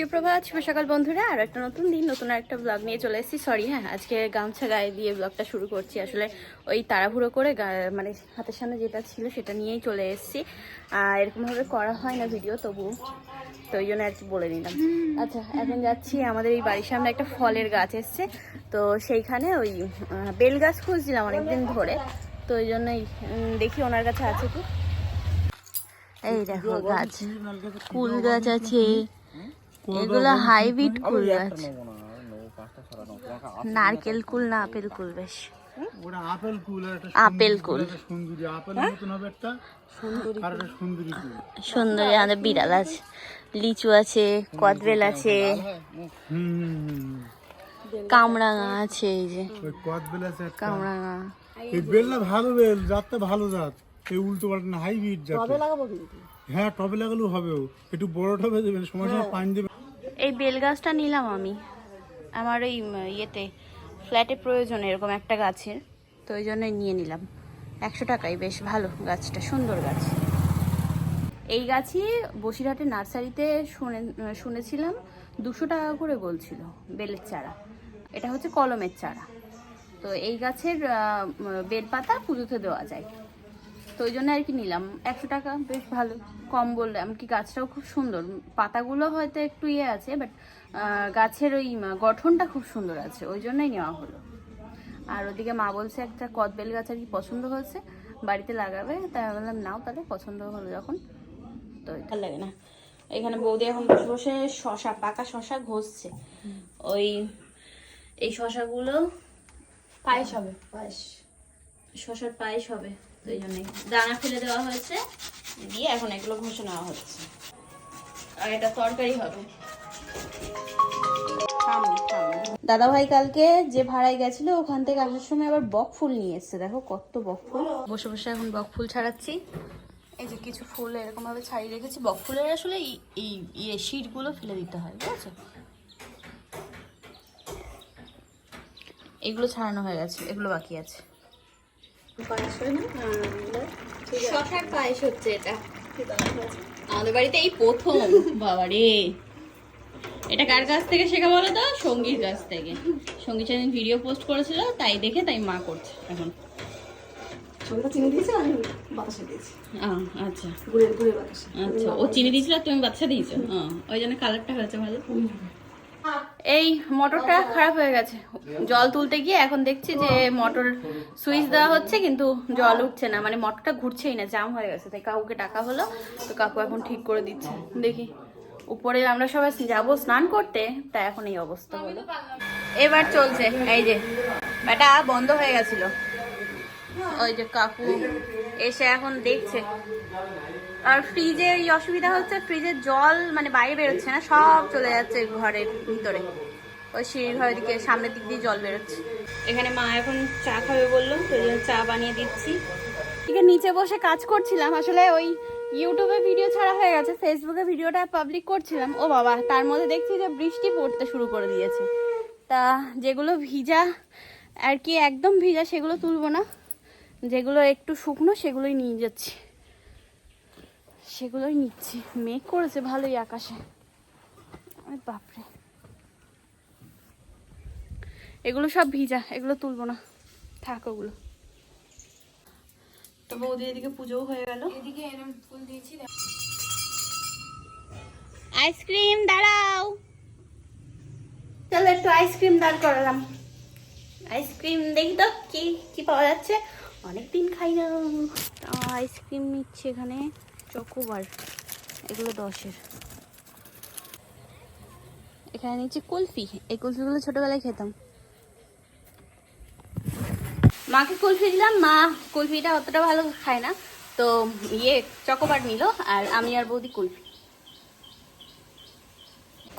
সুপ্রভাত শুভ সকাল বন্ধুরা। আর একটা নতুন দিন নতুন একটা ব্লগ নিয়ে চলে এসেছি। সরি হ্যাঁ আজকে গামছা গায়ে দিয়ে ব্লগটা শুরু করছি। আসলে ওই তাড়াহুড়ো করে মানে হাতের সামনে যেটা ছিল সেটা নিয়েই চলে এসেছি। আর এরকমভাবে করা হয় না ভিডিও তবু। তো ওই জন্য আর কি বলে নিলাম। আচ্ছা এখন যাচ্ছি আমাদের এই বাড়ির সামনে একটা ফলের গাছ এসছে। তো সেইখানে ওই বেল গাছ খুঁজছিলাম অনেকদিন ধরে। তো ওই জন্যই দেখি ওনার কাছে আছে কি। এই দেখো গাছ। কুল গাছ আছে। এগুলো হাইব্রিড কুল গাছ। নারকেল কুল না আপেল কুল বেশ। আপেল কুল সুন্দরী আমাদের বিড়াল আছে লিচু আছে কদবেল আছে। কামরাঙা আছে এই যে। ওই আছে কামরাঙা। এই বেলটা ভালো বেল জাতটা ভালো জাত। এই উল্টো পাল্টা হাইব্রিড জাত হ্যাঁ টবে লাগালেও হবে একটু বড় টবে দেবেন সময় সময় পানি দেবেন। এই বেল গাছটা নিলাম আমি। আমার ওই ইয়েতে, ফ্ল্যাটে প্রয়োজন এরকম একটা গাছের, তো ওই জন্যই নিয়ে নিলাম। একশো টাকাই বেশ ভালো গাছটা, সুন্দর গাছ। এই গাছই বসিরহাটের নার্সারিতে শুনে, শুনেছিলাম, দুশো টাকা করে বলছিল বেলের চারা। এটা হচ্ছে কলমের চারা। তো এই গাছের বেলপাতা পুজোতে দেওয়া যায়। তো ওই জন্য আর কি নিলাম। একশো টাকা, বেশ ভালো। কম বললে এমনকি গাছটাও খুব সুন্দর। পাতাগুলো হয়তো একটু ইয়ে আছে বাট গাছের ওই গঠনটা খুব সুন্দর আছে ওই জন্যই নেওয়া হলো। আর ওদিকে মা বলছে একটা কদবেল গাছ আর কি পছন্দ হয়েছে বাড়িতে লাগাবে তাই আমি বললাম নাও তাহলে পছন্দ হলো যখন। তো ভালো লাগে না। এখানে বৌদি এখন বসে বসে শশা পাকা শশা ঘষছে। ওই এই শশাগুলো পায়েস হবে। পায়েস শশার পায়েস হবে তো এই জন্যই। দানা ফেলে দেওয়া হয়েছে। দিয়ে এখন এগুলো ঘষে নেওয়া হচ্ছে। আর এটা তরকারি হবে। দাদা ভাই কালকে যে ভাড়ায় গেছিল ওখান থেকে আসার সময় আবার বক ফুল নিয়ে এসছে। দেখো কত বক ফুল। বসে বসে এখন বক ফুল ছাড়াচ্ছি। এই যে কিছু ফুল এরকম ভাবে ছাড়িয়ে রেখেছি। বক ফুলের আসলে এই- ইয়ে শিটগুলো ফেলে দিতে হয় বুঝেছ এগুলো ছাড়ানো হয়ে গেছে। এগুলো বাকি আছে। শশার পায়েস হচ্ছে এটা। আমাদের বাড়িতে এই প্রথম। বাবারে। এটা কার কাছ থেকে শেখা বলো তো? সঙ্গীর কাছ থেকে। সঙ্গী সেদিন ভিডিও পোস্ট করেছিল তাই দেখে তাই মা করছে এখন। চিনি দিয়েছে আমি বাতাসা দিয়েছি। আচ্ছা। আচ্ছা ও চিনি দিয়েছিল তুমি বাচ্চা দিয়েছ? ওই জন্য কালারটা হয়েছে ভালো। এই মোটরটা খারাপ হয়ে গেছে। জল তুলতে গিয়ে এখন দেখছি যে মোটর সুইচ দেওয়া হচ্ছে, কিন্তু জল উঠছে না। মানে মোটরটা ঘুরছেই না জাম হয়ে গেছে। তাই কাকুকে টাকা হলো, তো কাকু এখন ঠিক করে দিচ্ছে। দেখি, উপরে আমরা সবাই যাব স্নান করতে, তা এখন এই অবস্থা হলো। এবার চলছে, এই যে, ব্যাটা বন্ধ হয়ে গেছিল। ওই যে কাকু এসে এখন দেখছে। আর ফ্রিজে এই অসুবিধা হচ্ছে ফ্রিজের জল মানে বাইরে বেরোচ্ছে না সব চলে যাচ্ছে ঘরের ভিতরে। ওই সিঁড়ির ঘরের দিকে সামনের দিক দিয়ে জল বেরোচ্ছে। এখানে মা এখন চা খাবে বলল তো চা বানিয়ে দিচ্ছি। এদিকে নিচে বসে কাজ করছিলাম আসলে ওই ইউটিউবে ভিডিও ছাড়া হয়ে গেছে ফেসবুকে ভিডিওটা পাবলিক করছিলাম। ও বাবা তার মধ্যে দেখছি যে বৃষ্টি পড়তে শুরু করে দিয়েছে। তা যেগুলো ভিজা আর কি একদম ভিজা সেগুলো তুলবো না। যেগুলো একটু শুকনো সেগুলোই নিয়ে যাচ্ছি। সেগুলোই নিচ্ছি। মেঘ করেছে ভালোই আকাশে। বাপরে। এগুলো সব ভিজা এগুলো তুলবো না। থাক ওগুলো। তো বৌদি এদিকে পুজোও হয়ে গেল। আইসক্রিম দাঁড়াও। চলো একটু আইসক্রিম দাঁড় করালাম। আইসক্রিম দেখি তো কি কি পাওয়া যাচ্ছে। অনেকদিন খাই না। আইসক্রিম নিচ্ছে এখানে। চকোবার, এগুলো দশের। এখানে নিচ্ছে কুলফি, এই কুলফিগুলো ছোটবেলায় খেতাম। মাকে কুলফি দিলাম, মা কুলফিটা অতটা ভালো খায় না, তো ইয়ে চকোবার নিল, আর আমি আর বৌদি কুলফি।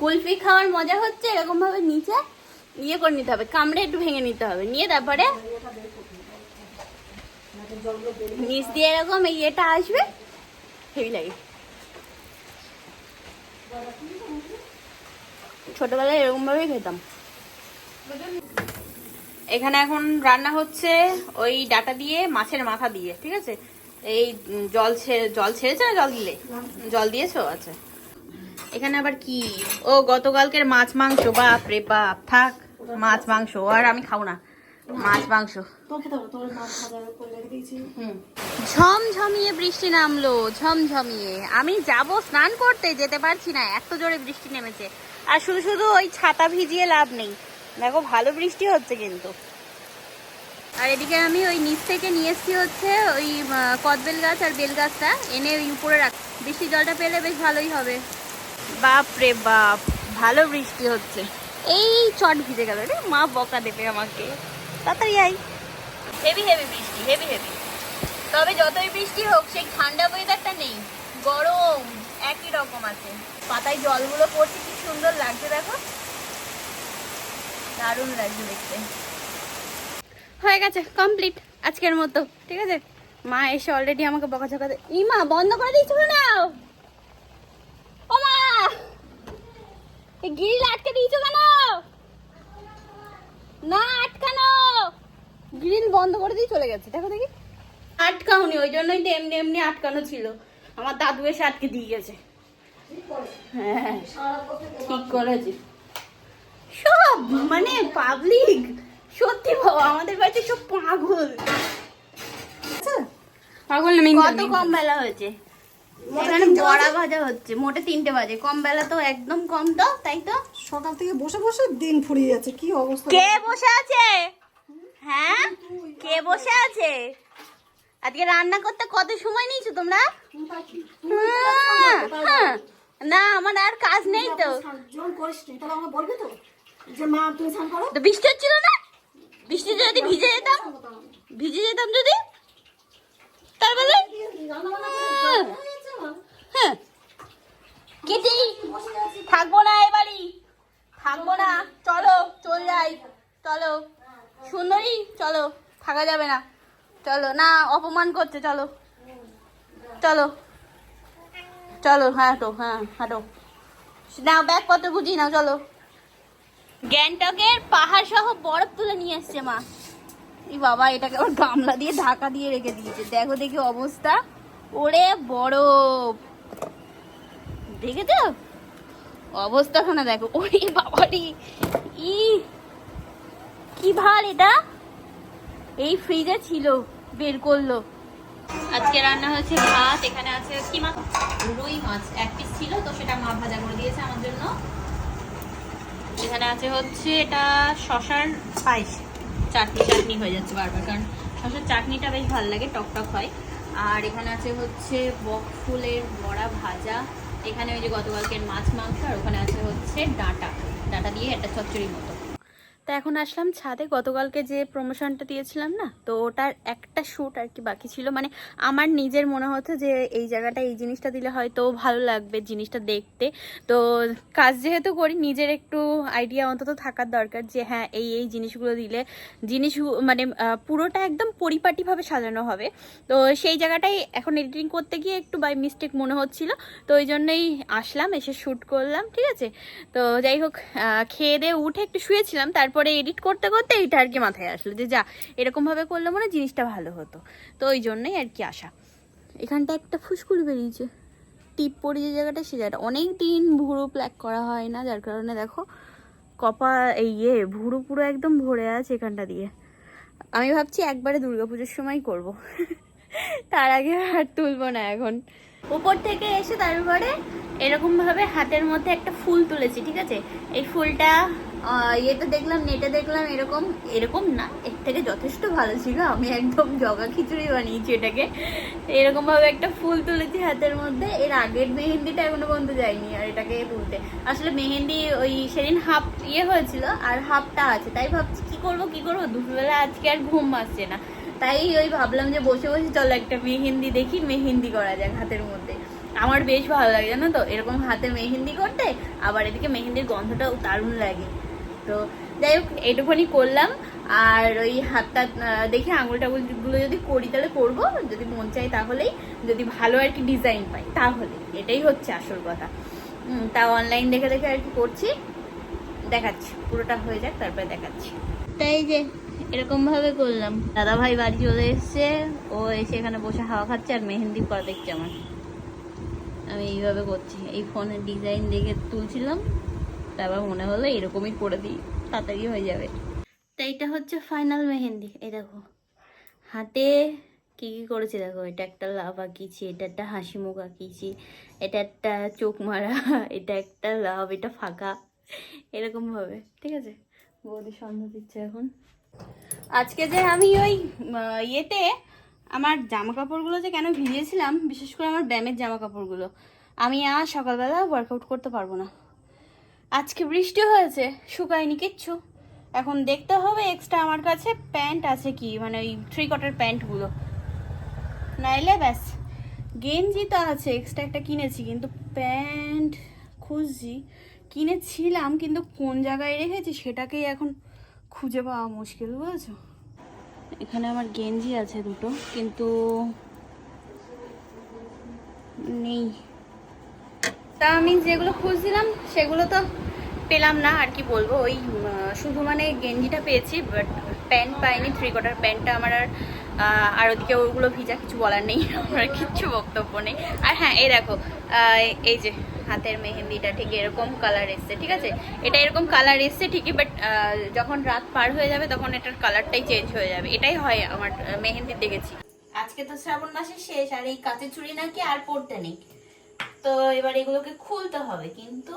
কুলফি খাওয়ার মজা হচ্ছে এরকম ভাবে নিচে ইয়ে করে নিতে হবে, কামড়ে একটু ভেঙে নিতে হবে, নিয়ে তারপরে নিচ দিয়ে এরকম এই ইয়েটা আসবে হেভি ছোটবেলায় এরকম ভাবেই খেতাম। এখানে এখন রান্না হচ্ছে ওই ডাটা দিয়ে, মাছের মাথা দিয়ে, ঠিক আছে? এই জল জল ছেড়েছে না জল দিলে? জল দিয়েছ? আচ্ছা। এখানে আবার কি? ও, গতকালকের মাছ মাংস বাপ রে বাপ, থাক, মাছ মাংস, আর আমি খাও না। মাছ মাংস। ঝমঝমিয়ে বৃষ্টি নামলো ঝমঝমিয়ে। আমি যাব স্নান করতে যেতে পারছি না এত জোরে বৃষ্টি নেমেছে। আর শুধু শুধু ওই ছাতা ভিজিয়ে লাভ নেই। দেখো ভালো বৃষ্টি হচ্ছে কিন্তু। আর এদিকে আমি ওই নিচ থেকে নিয়ে এসেছি হচ্ছে ওই কদবেল গাছ আর বেল গাছটা। এনে ওই উপরে রাখ বৃষ্টি জলটা পেলে বেশ ভালোই হবে। বাপ রে বাপ ভালো বৃষ্টি হচ্ছে। এই চট ভিজে গেল রে মা বকা দেবে আমাকে। তাড়াতাড়ি আই হেভি হেভি বৃষ্টি হেভি হেভি তবে যতই বৃষ্টি হোক সেই ঠান্ডা ওয়েদারটা নেই। গরম একই রকম আছে। পাতায় জলগুলো পড়ছে কি সুন্দর লাগছে দেখো। দারুণ লাগছে দেখতে। হয়ে গেছে কমপ্লিট আজকের মতো ঠিক আছে? মা এসে অলরেডি আমাকে বকা বকাঝকা দে ই মা বন্ধ করে দিয়েছ কেন? ও মা! গ্রিল আটকে দিয়েছ কেন? না আটকানো। গ্রিল বন্ধ করে দিয়ে চলে গেছে দেখো দেখি। আটকাওনি ওই জন্যই তো এমনি এমনি আটকানো ছিল। আমার দাদু এসে আটকে দিয়ে গেছে। হ্যাঁ ঠিক করেছে। সব মানে পাবলিক সত্যি বাবা আমাদের বাড়িতে সব পাগল। পাগল কত কম বেলা হয়েছে? এখানে বড়া ভাজা হচ্ছে মোটে তিনটে বাজে। কম বেলা তো একদম কম তো তাই তো? সকাল থেকে বসে বসে দিন ফুরিয়ে যাচ্ছে কি অবস্থা? কে বসে আছে? হ্যাঁ? কে বসে আছে? আজকে রান্না করতে কত সময় নিয়েছো তোমরা? হ্যাঁ, হ্যাঁ। না আমার আর কাজ নেই তো। বৃষ্টি হচ্ছিল না? বৃষ্টিতে যদি ভিজে যেতাম ভিজে যেতাম যদি? তার বলে হ্যাঁ। কেটে থাকব না এ বাড়ি। থাকব না। চলো, চল যাই। চলো। সুন্দরী, চলো। থাকা যাবে না। চলো, না, অপমান করছে, চলো। চলো। চলো, হাঁটো হ্যাঁ হাঁটো। নাও ব্যাগ পত্র গুছিয়ে নাও, চলো। গ্যাংটকের পাহাড় সহ বরফ তুলে নিয়ে এসছে মা। এই বাবা, এটাকে আবার গামলা দিয়ে ঢাকা দিয়ে রেখে দিয়েছে। দেখো দেখি অবস্থা। ওরে বরফ। দেখেছ? অবস্থাখানে দেখো। ওরে বাবারি! ই কি ভার এটা? এই ফ্রিজে ছিল বের করল। আজকে রান্না হয়েছে ভাত এখানে আছে কি মাছ? রুই মাছ এক পিস ছিল তো সেটা মা ভাজা করে দিয়েছে আমার জন্য। এখানে আছে হচ্ছে এটা শশার পায়েস চাটনি চাটনি হয়ে যাচ্ছে বারবার কারণ শশার চাটনিটা বেশ ভালো লাগে টক টক হয়। আর এখানে আছে হচ্ছে বক ফুলের বড়া ভাজা। এখানে ওই যে গতকালকের মাছ, মাংস, আর ওখানে আছে হচ্ছে ডাঁটা। ডাঁটা দিয়ে একটা চচ্চড়ির মতো। তা এখন আসলাম ছাদে। গতকালকে যে প্রমোশনটা দিয়েছিলাম না, তো ওটার একটা শ্যুট আর কি বাকি ছিল। মানে আমার নিজের মনে হতো যে এই জায়গাটা এই জিনিসটা দিলে হয়তো ভালো লাগবে জিনিসটা দেখতে। তো কাজ যেহেতু করি, নিজের একটু আইডিয়া অন্তত থাকার দরকার যে হ্যাঁ এই এই জিনিসগুলো দিলে জিনিস মানে পুরোটা একদম পরিপাটিভাবে সাজানো হবে। তো সেই জায়গাটাই এখন এডিটিং করতে গিয়ে একটু বাই মিস্টেক মনে হচ্ছিল। তো ওই জন্যই আসলাম, এসে শ্যুট করলাম, ঠিক আছে? তো যাই হোক খেয়ে দিয়ে উঠে একটু শুয়েছিলাম। তারপরে এডিট করতে করতে এইটা আর কি মাথায় আসলো যে যা এরকমভাবে করলে মনে জিনিসটা ভালো হতো। তো ওই জন্যই আর কি আসা এখানটা একটা ফুসকুড়ি বেরিয়েছে। টিপ পড়ে যে জায়গাটা, সে জায়গাটা। অনেক দিন ভুরু প্ল্যাক করা হয় না, যার কারণে দেখো কপা এই ইয়ে ভুরু পুরো একদম ভরে আছে এখানটা দিয়ে। আমি ভাবছি একবারে দুর্গাপুজোর সময় করব। তার আগে আর তুলবো না এখন। উপর থেকে এসে তারপরে এরকম ভাবে হাতের মধ্যে একটা ফুল তুলেছি, ঠিক আছে? এই ফুলটা ইয়েতে দেখলাম নেটে দেখলাম এরকম এরকম না, এর থেকে যথেষ্ট ভালো ছিল। আমি একদম জগা খিচুড়ি বানিয়েছি এটাকে। এরকম ভাবে একটা ফুল তুলেছি হাতের মধ্যে। এর আগের মেহেন্দিটা এখনও পর্যন্ত যায়নি আর এটাকে তুলতে। আসলে মেহেন্দি ওই সেদিন হাফ ইয়ে হয়েছিল আর হাফটা আছে। তাই ভাবছি, কি করব কি করব? দুপুরবেলা আজকে আর ঘুম আসছে না। তাই ওই ভাবলাম যে বসে বসে চলো একটা মেহেন্দি দেখি, মেহেন্দি করা যাক হাতের মধ্যে। আমার বেশ ভালো লাগে, জানো তো? এরকম হাতে মেহেন্দি করতে, আবার এদিকে মেহেন্দির গন্ধটাও দারুণ লাগে। তো যাই হোক এইটুকুনি করলাম। আর ওই হাতটা দেখে আঙুল টাঙুলগুলো যদি করি তাহলে করব। যদি মন চাই তাহলেই, যদি ভালো আর কি ডিজাইন পাই তাহলে। এটাই হচ্ছে আসল কথা। তা অনলাইন দেখে দেখে আর কি করছি। দেখাচ্ছি, পুরোটা হয়ে যাক, তারপরে দেখাচ্ছি। তাই যে এরকম ভাবে করলাম। দাদা ভাই বাড়ি চলে এসছে। ও এসে এখানে বসে হাওয়া খাচ্ছে আর মেহেন্দি করা দেখছে আমার। আমি এইভাবে করছি। এই ফোনের ডিজাইন দেখে তুলছিলাম। তারপর মনে হলো এরকমই করে দিই, তাড়াতাড়ি হয়ে যাবে। তো এইটা হচ্ছে ফাইনাল মেহেন্দি, এই দেখো। হাতে কি কি করেছি দেখো? এটা একটা লাভ আঁকিয়েছি, এটা একটা হাসি মুখ আঁকিয়েছি, এটা একটা চোখ মারা, এটা একটা লাভ এটা ফাঁকা, এরকম ভাবে, ঠিক আছে? বৌদি সন্ধ্যা দিচ্ছে এখন। আজকে যে আমি ওই ইয়েতে আমার জামা কাপড়গুলো যে কেন ভিজিয়েছিলাম, বিশেষ করে আমার ব্যায়ামের জামা কাপড়গুলো আমি আর সকালবেলা ওয়ার্কআউট করতে পারব না। আজকে বৃষ্টি হয়েছে, শুকায়নি কিচ্ছু। এখন দেখতে হবে এক্সট্রা আমার কাছে প্যান্ট আছে কি মানে ওই থ্রি কটার প্যান্টগুলো নাইলে ব্যাস, গেঞ্জি তো আছে এক্সট্রা একটা কিনেছি, কিন্তু প্যান্ট খুঁজছি। কিনেছিলাম, কিন্তু কোন জায়গায় রেখেছি সেটাকেই এখন খুঁজে পাওয়া মুশকিল, বুঝেছ? এখানে আমার গেঞ্জি আছে দুটো, কিন্তু নেই। তা আমি যেগুলো খুঁজছিলাম, সেগুলো তো পেলাম না, আর কি বলব, ওই শুধু মানে গেঞ্জিটা পেয়েছি বাট প্যান্ট পাইনি থ্রি কোয়ার্টার প্যান্টটা আমার আর আর ওদিকে ওগুলো ভিজা কিছু বলার নেই, আমার কিচ্ছু বক্তব্য নেই। আর হ্যাঁ এই দেখো এই যে হাতের মেহেন্দিটা ঠিক এরকম কালার এসছে, ঠিক আছে? এটা এরকম কালার এসছে ঠিকই বাট যখন রাত পার হয়ে যাবে, তখন এটার কালারটাই চেঞ্জ হয়ে যাবে। এটাই হয় আমার মেহেন্দি দেখেছি। আজকে তো শ্রাবণ মাসের শেষ, আর এই কাঁচের চুড়ি নাকি আর পড়তে নেই। তো এবার এগুলোকে খুলতে হবে, কিন্তু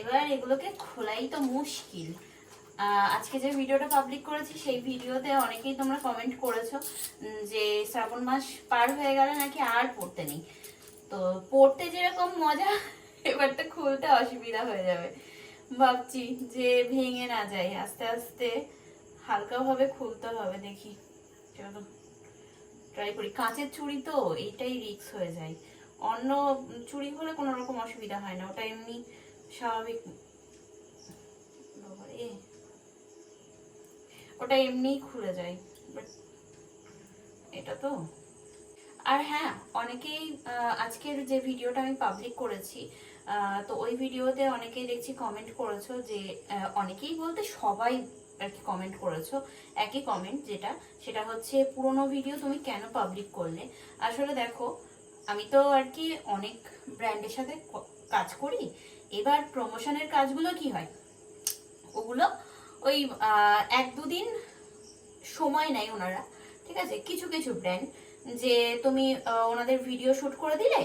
এবার এগুলোকে খোলাই তো মুশকিল। আজকে যে ভিডিওটা পাবলিক করেছি, সেই ভিডিওতে অনেকেই তোমরা কমেন্ট করেছ যে শ্রাবণ মাস পার হয়ে গেলে নাকি আর পড়তে নেই। তো পড়তে যেরকম মজা এবার তো খুলতে অসুবিধা হয়ে যাবে। ভাবছি যে ভেঙে না যায় আস্তে আস্তে হালকাভাবে খুলতে হবে, দেখি। চলো ট্রাই করি। কাঁচের চুড়ি তো এইটাই রিস্ক হয়ে যায়। অন্য চুড়ি হলে কোনো রকম অসুবিধা হয় না, ওটা এমনি স্বাভাবিক। ওটা এমনিই খুলে যায় এটা তো। আর হ্যাঁ অনেকেই আজকের যে ভিডিওটা আমি পাবলিক করেছি তো ওই ভিডিওতে অনেকেই দেখছি কমেন্ট করেছ যে অনেকেই বলতে সবাই আর কি কমেন্ট করেছ, একই কমেন্ট যেটা, সেটা হচ্ছে পুরোনো ভিডিও তুমি কেন পাবলিক করলে? আসলে দেখো আমি তো আর কি অনেক ব্র্যান্ডের সাথে কাজ করি। এবার প্রমোশনের কাজগুলো কি হয়? ওগুলো ওই এক দুদিন সময় নেয় ওনারা, ঠিক আছে? কিছু কিছু ব্র্যান্ড যে তুমি ওনাদের ভিডিও শুট করে দিলে,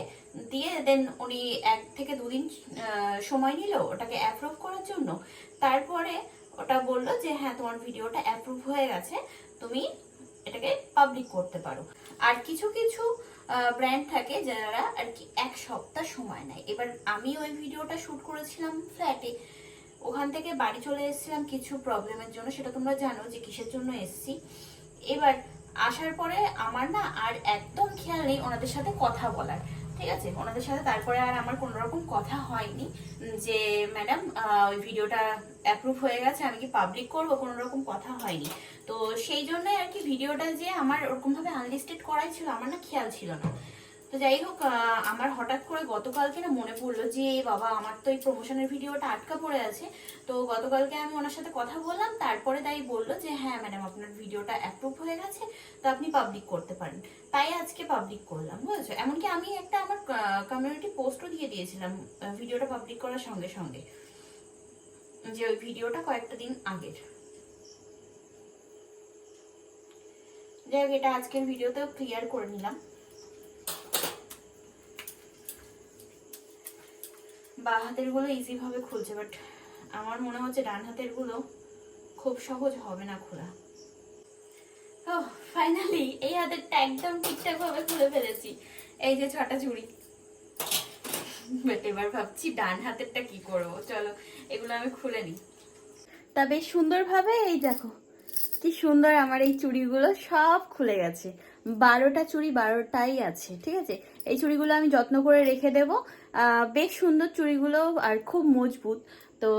দিয়ে দেন উনি এক থেকে দুদিন সময় নিল, ওটাকে অ্যাপ্রুভ করার জন্য। তারপরে ওটা বলল যে হ্যাঁ তোমার ভিডিওটা অ্যাপ্রুভ হয়ে গেছে, তুমি এটাকে পাবলিক করতে পারো। আর কিছু কিছু ব্র্যান্ড থাকে যারা আর কি এক সপ্তাহ সময় নেয়। এবার আমি ওই ভিডিওটা শ্যুট করেছিলাম ফ্ল্যাটে ওখান থেকে বাড়ি চলে এসেছিলাম কিছু প্রবলেমের জন্য, সেটা তোমরা জানো যে কিসের জন্য এসেছি। এবার আসার পরে আমার না আর একদম খেয়াল নেই ওনাদের সাথে কথা বলার। ঠিক আছে? ওনাদের সাথে তারপরে আর আমার কোনো রকম কথা হয়নি যে, ম্যাডাম ওই ভিডিওটা অ্যাপ্রুভ হয়ে গেছে, আমি কি পাবলিক করব? কোনো রকম কথা হয়নি। তো সেই জন্যই আর কি ভিডিওটা যে আমার ওরকমভাবে আনলিস্টেড করাই ছিল, আমার না খেয়াল ছিল না। তো যাই হোক আমার হঠাৎ করে গতকালকে না মনে পড়ল যে, বাবা, আমার তো এই প্রমোশনের ভিডিওটা আটকা পড়ে আছে। তো গতকালকে আমি ওনার সাথে কথা বললাম, তারপরে তাই বলল যে হ্যাঁ ম্যাডাম আপনার ভিডিওটা অ্যাপ্রুভ হয়ে গেছে, তো আপনি পাবলিক করতে পারেন। তাই আজকে পাবলিক করলাম, বুঝেছ? এমনকি আমি একটা আমার কমিউনিটি পোস্টও দিয়ে দিয়েছিলাম ভিডিওটা পাবলিক করার সঙ্গে সঙ্গে, যে ওই ভিডিওটা কয়েকটা দিন আগের। যাই হোক এটা আজকের ভিডিওতেও ক্লিয়ার করে নিলাম। বা হাতেরগুলো ইজি ভাবে খুলছে বাট আমার মনে হচ্ছে ডান হাতেরগুলো খুব সহজ হবে না খোলা। ও ফাইনালি এই হাতেরটা একদম ঠিকঠাক ভাবে খুলে ফেলেছি। এই যে ছটা চুড়ি। But এবার ভাবছি ডান হাতেরটা কি করব? চলো এগুলো আমি খুলে নিই। তা বেশ সুন্দরভাবে এই দেখো কি সুন্দর আমার এই চুড়িগুলো সব খুলে গেছে। বারোটা চুড়ি বারোটাই আছে ঠিক আছে? এই চুড়িগুলো আমি যত্ন করে রেখে দেবো। বেশ সুন্দর চুড়িগুলো আর খুব মজবুত। তো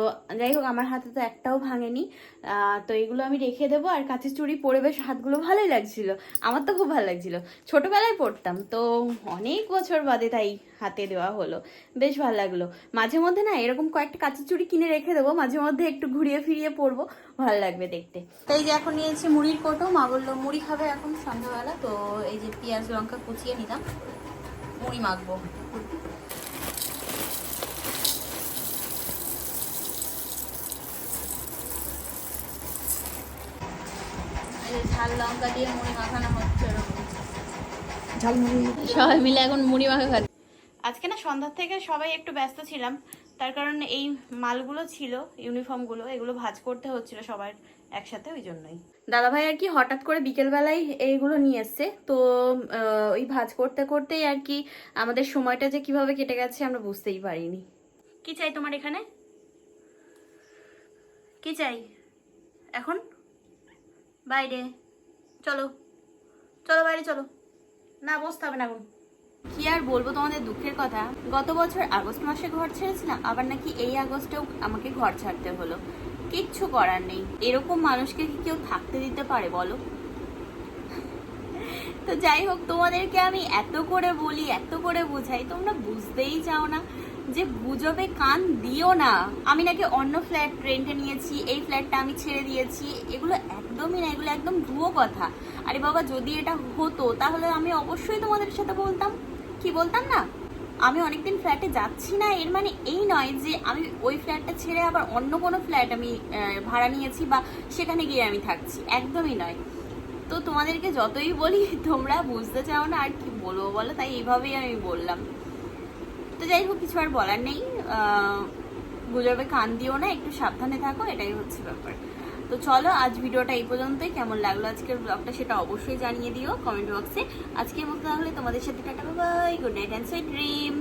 যাই হোক, আমার হাতে তো একটাও ভাঙেনি। তো এগুলো আমি রেখে দেবো। আর কাঁচের চুড়ি পরে বেশ হাতগুলো ভালোই লাগছিল। আমার তো খুব ভালো লাগছিল। ছোটোবেলায় পরতাম। তো অনেক বছর বাদে তাই হাতে দেওয়া হলো। বেশ ভালো লাগল। মাঝে মধ্যে না এরকম কয়েকটা কাঁচের চুড়ি কিনে রেখে দেবো। মাঝে মধ্যে একটু ঘুরিয়ে ফিরিয়ে পরবো। ভালো লাগবে দেখতে। তো এই যে এখন নিয়েছি মুড়ির কোটো। মা বলল, মুড়ি খাবে এখন সন্ধ্যাবেলা। তো এই যে পেঁয়াজ, লঙ্কা কুচিয়ে নিলাম। মুড়ি মাখবো। ঝাল লঙ্কা দিয়ে মুড়ি মাখানো হচ্ছে সবাই মিলে এখন মুড়ি মাখা খাচ্ছে। আজকে না সন্ধ্যার থেকে সবাই একটু ব্যস্ত ছিলাম তার কারণে এই মালগুলো ছিল ইউনিফর্মগুলো এগুলো ভাজ করতে হচ্ছিল সবার একসাথে ওই জন্যই। দাদাভাই আর কি হঠাৎ করে বিকেলবেলায় এইগুলো নিয়ে এসছে তো ওই ভাঁজ করতে করতেই আর কি আমাদের সময়টা যে কীভাবে কেটে গেছে আমরা বুঝতেই পারিনি। কি চাই তোমার এখানে? কি চাই? এখন? বাইরে। চলো। চলো বাইরে, চলো। না, বসতে হবে না এখন। কি আর বলব তোমাদের দুঃখের কথা? গত বছর আগস্ট মাসে ঘর ছেড়েছিলাম, আবার নাকি এই আগস্টেও আমাকে ঘর ছাড়তে হলো। কিচ্ছু করার নেই। এরকম মানুষকে কি কেউ থাকতে দিতে পারে, বলো? তো যাই হোক, তোমাদেরকে আমি এত করে বলি, এত করে বোঝাই, তোমরা বুঝতেই চাও না। যে গুজবে কান দিও না। আমি নাকি অন্য ফ্ল্যাট রেন্টে নিয়েছি, এই ফ্ল্যাটটা আমি ছেড়ে দিয়েছি। এগুলো একদমই না, এগুলো একদম ভুয়ো কথা। আরে বাবা, যদি এটা হতো, তাহলে আমি অবশ্যই তোমাদের সাথে বলতাম। কি বলতাম না? আমি অনেকদিন ফ্ল্যাটে যাচ্ছি না, এর মানে এই নয় যে আমি ওই ফ্ল্যাটটা ছেড়ে আবার অন্য কোনো ফ্ল্যাট আমি ভাড়া নিয়েছি বা সেখানে গিয়ে আমি থাকছি। একদমই নয়। তো তোমাদেরকে যতই বলি, তোমরা বুঝতে চাও না আর কি বলব বলো? তাই এইভাবেই আমি বললাম। তো যাই হোক, কিছু আর বলার নেই। গুজবে কান দিও না, একটু সাবধানে থাকো, এটাই হচ্ছে ব্যাপার। তো চলো, আজ ভিডিওটা এই পর্যন্তই। কেমন লাগল আজকের ব্লগটা সেটা অবশ্যই জানিয়ে দিও কমেন্ট বক্সে। আজকের মতো তাহলে তোমাদের সাথে tata bye good night and sweet dream